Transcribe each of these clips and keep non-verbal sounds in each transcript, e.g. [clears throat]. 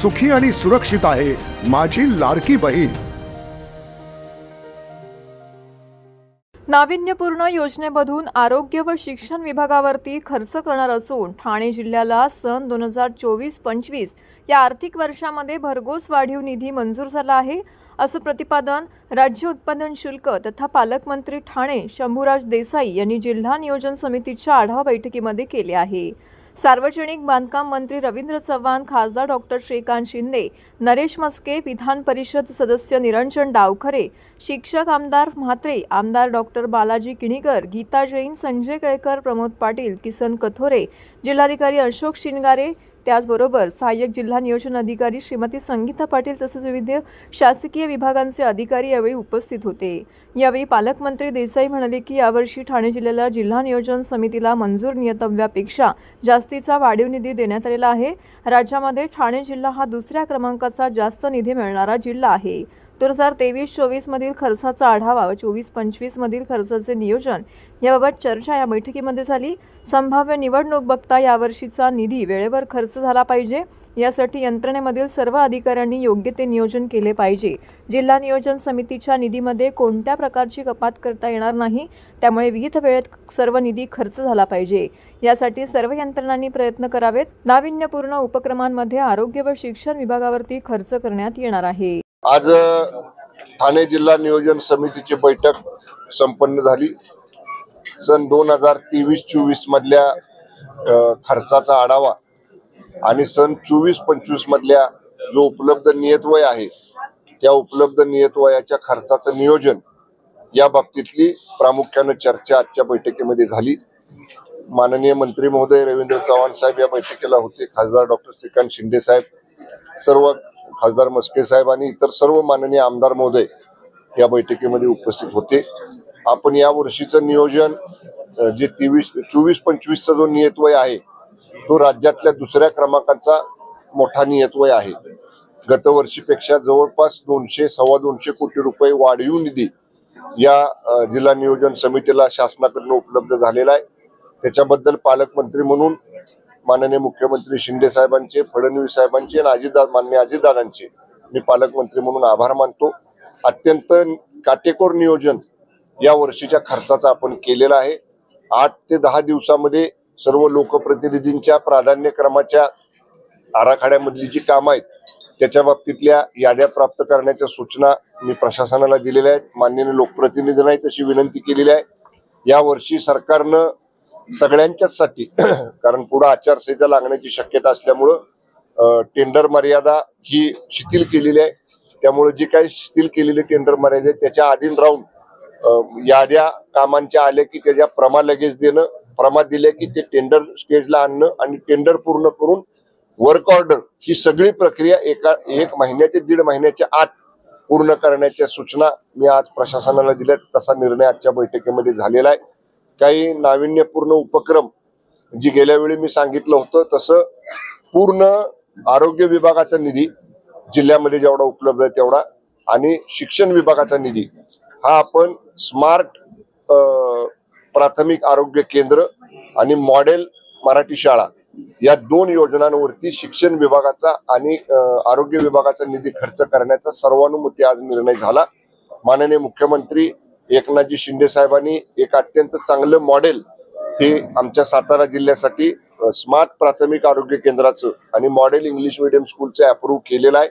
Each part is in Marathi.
सुखी आणि सुरक्षित आहे माझी लाडकी बहीण. नाविन्यपूर्ण योजनेमधून आरोग्य व शिक्षण विभागावरती खर्च करणार असून ठाणे जिल्ह्याला सन दोन हजार चोवीस पंचवीस या आर्थिक वर्षामध्ये भरघोस वाढीव निधी मंजूर झाला आहे. असं प्रतिपादन राज्य उत्पादन शुल्क तथा पालकमंत्री ठाणे शंभूराज देसाई यांनी जिल्हा नियोजन समितीच्या आढावा बैठकीमध्ये केले आहे. सार्वजनिक बांधकाम मंत्री रवींद्र चव्हाण खासदार डॉक्टर श्रीकांत शिंदे नरेश मस्के विधान परिषद सदस्य निरंजन डावखरे शिक्षक आमदार म्हात्रे आमदार डॉक्टर बालाजी किणीकर गीता जैन संजय केळकर प्रमोद पाटील किसन कथोरे जिल्हाधिकारी अशोक शिनगारे त्याचबरोबर सहाय्यक जिल्हा नियोजन अधिकारी श्रीमती संगीता पाटील तसेच विविध शासकीय विभागांचे अधिकारी यावेळी उपस्थित होते. यावेळी पालकमंत्री देसाई म्हणाले की यावर्षी ठाणे जिल्ह्याला जिल्हा नियोजन समितीला मंजूर नियतव्यापेक्षा जास्तीचा वाढीव निधी देण्यात आलेला आहे. राज्यामध्ये ठाणे जिल्हा हा दुसऱ्या क्रमांकाचा जास्त निधी मिळणारा जिल्हा आहे. दोन हजार तेवीस चोवीसमधील खर्चाचा आढावा व चोवीस पंचवीसमधील खर्चाचे नियोजन याबाबत चर्चा या बैठकीमध्ये झाली. संभाव्य निवडणूक बघता यावर्षीचा निधी वेळेवर खर्च झाला पाहिजे. यासाठी यंत्रणेमधील सर्व अधिकाऱ्यांनी योग्य ते नियोजन केले पाहिजे. जिल्हा नियोजन समितीच्या निधीमध्ये कोणत्या प्रकारची कपात करता येणार नाही त्यामुळे विहित वेळेत सर्व निधी खर्च झाला पाहिजे. यासाठी सर्व यंत्रणांनी प्रयत्न करावेत. नाविन्यपूर्ण उपक्रमांमध्ये आरोग्य व शिक्षण विभागावरती खर्च करण्यात येणार आहे. आज ठाणे जिल्हा नियोजन समितीची बैठक संपन्न झाली. सन दोन हजार तेवीस चोवीस मधल्या खर्चाचा आढावा आणि सन चोवीस पंचवीस मधल्या जो उपलब्ध नियतवय आहे त्या उपलब्ध नियतवयाच्या खर्चाचं नियोजन या बाबतीतली प्रामुख्यानं चर्चा आजच्या बैठकीमध्ये झाली. माननीय मंत्री महोदय रवींद्र चव्हाण साहेब या बैठकीला होते. खासदार डॉक्टर श्रीकांत शिंदे साहेब सर्व खासदार मस्के साहेब आणि इतर सर्व माननीय आमदार महोदय या बैठकीमध्ये उपस्थित होते. आपण या वर्षीचं नियोजन जे तेवीस चोवीस पंचवीसचा जो नियतवय आहे तो राज्यातल्या दुसऱ्या क्रमांकाचा मोठा नियतवय आहे. गतवर्षीपेक्षा जवळपास दोनशे सव्वा दोनशे कोटी रुपये वाढीव निधी या जिल्हा नियोजन समितीला शासनाकडून उपलब्ध झालेला आहे. त्याच्याबद्दल पालकमंत्री म्हणून माननीय मुख्यमंत्री शिंदे साहेबांचे फडणवीस साहेबांचे आणि अजितदा मान्य अजितदादांचे. मी पालकमंत्री म्हणून आभार मानतो. अत्यंत काटेकोर नियोजन या वर्षीच्या खर्चाचा आपण केलेला आहे. आठ ते दहा दिवसामध्ये सर्व लोकप्रतिनिधींच्या प्राधान्यक्रमाच्या आराखड्यामधली जी कामं आहेत त्याच्या बाबतीतल्या याद्या प्राप्त करण्याच्या सूचना मी प्रशासनाला दिलेल्या आहेत. माननीय लोकप्रतिनिधींनाही तशी विनंती केलेली आहे. या वर्षी सरकारनं सगळ्यांच्याच साठी [clears throat] कारण पुढे आचारसंहिता लागण्याची शक्यता असल्यामुळं टेंडर मर्यादा ही शिथिल केलेली आहे. त्यामुळे जी काही शिथिल केलेली टेंडर मर्यादा आहे त्याच्या अधीन राहून याद्या कामांच्या आल्या की त्याच्या प्रमा लगेच देणं प्रमा दिल्या की ते टेंडर स्टेजला आणणं आणि टेंडर पूर्ण करून वर्क ऑर्डर ही सगळी प्रक्रिया एका एक महिन्या ते दीड महिन्याच्या आत पूर्ण करण्याच्या सूचना मी आज प्रशासनाला दिल्या तसा निर्णय आजच्या बैठकीमध्ये झालेला आहे. काही नाविन्यपूर्ण उपक्रम जी गेल्या वेळी मी सांगितलं होतं तसं पूर्ण आरोग्य विभागाचा निधी जिल्ह्यामध्ये जेवढा उपलब्ध आहे तेवढा आणि शिक्षण विभागाचा निधी हा आपण स्मार्ट प्राथमिक आरोग्य केंद्र आणि मॉडेल मराठी शाळा या दोन योजनांवरती शिक्षण विभागाचा आणि आरोग्य विभागाचा निधी खर्च करण्याचा सर्वानुमती आज निर्णय झाला. माननीय मुख्यमंत्री एकनाथजी शिंदे साहेबांनी एक अत्यंत चांगलं मॉडेल हे आमच्या सातारा जिल्ह्यासाठी स्मार्ट प्राथमिक आरोग्य केंद्राचं आणि मॉडेल इंग्लिश मिडियम स्कूलचं अप्रूव्ह केलेलं आहे.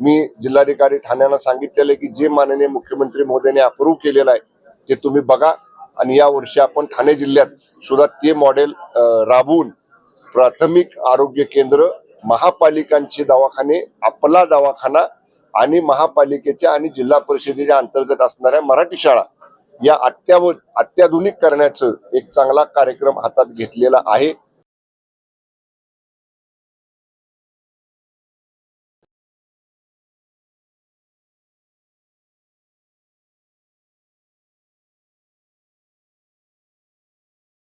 मी जिल्हाधिकारी ठाण्याला सांगितलेलं आहे की जे माननीय मुख्यमंत्री महोदयाने अप्रूव्ह केलेलं आहे ते तुम्ही बघा. आणि या वर्षी आपण ठाणे जिल्ह्यात सुद्धा ते मॉडेल राबवून प्राथमिक आरोग्य केंद्र महापालिकांचे दवाखाने आपला दवाखाना आणि महापालिकेच्या आणि जिल्हा परिषदेच्या अंतर्गत असणाऱ्या मराठी शाळा या अत्याव अत्याधुनिक करण्याचं एक चांगला कार्यक्रम हातात घेतलेला आहे.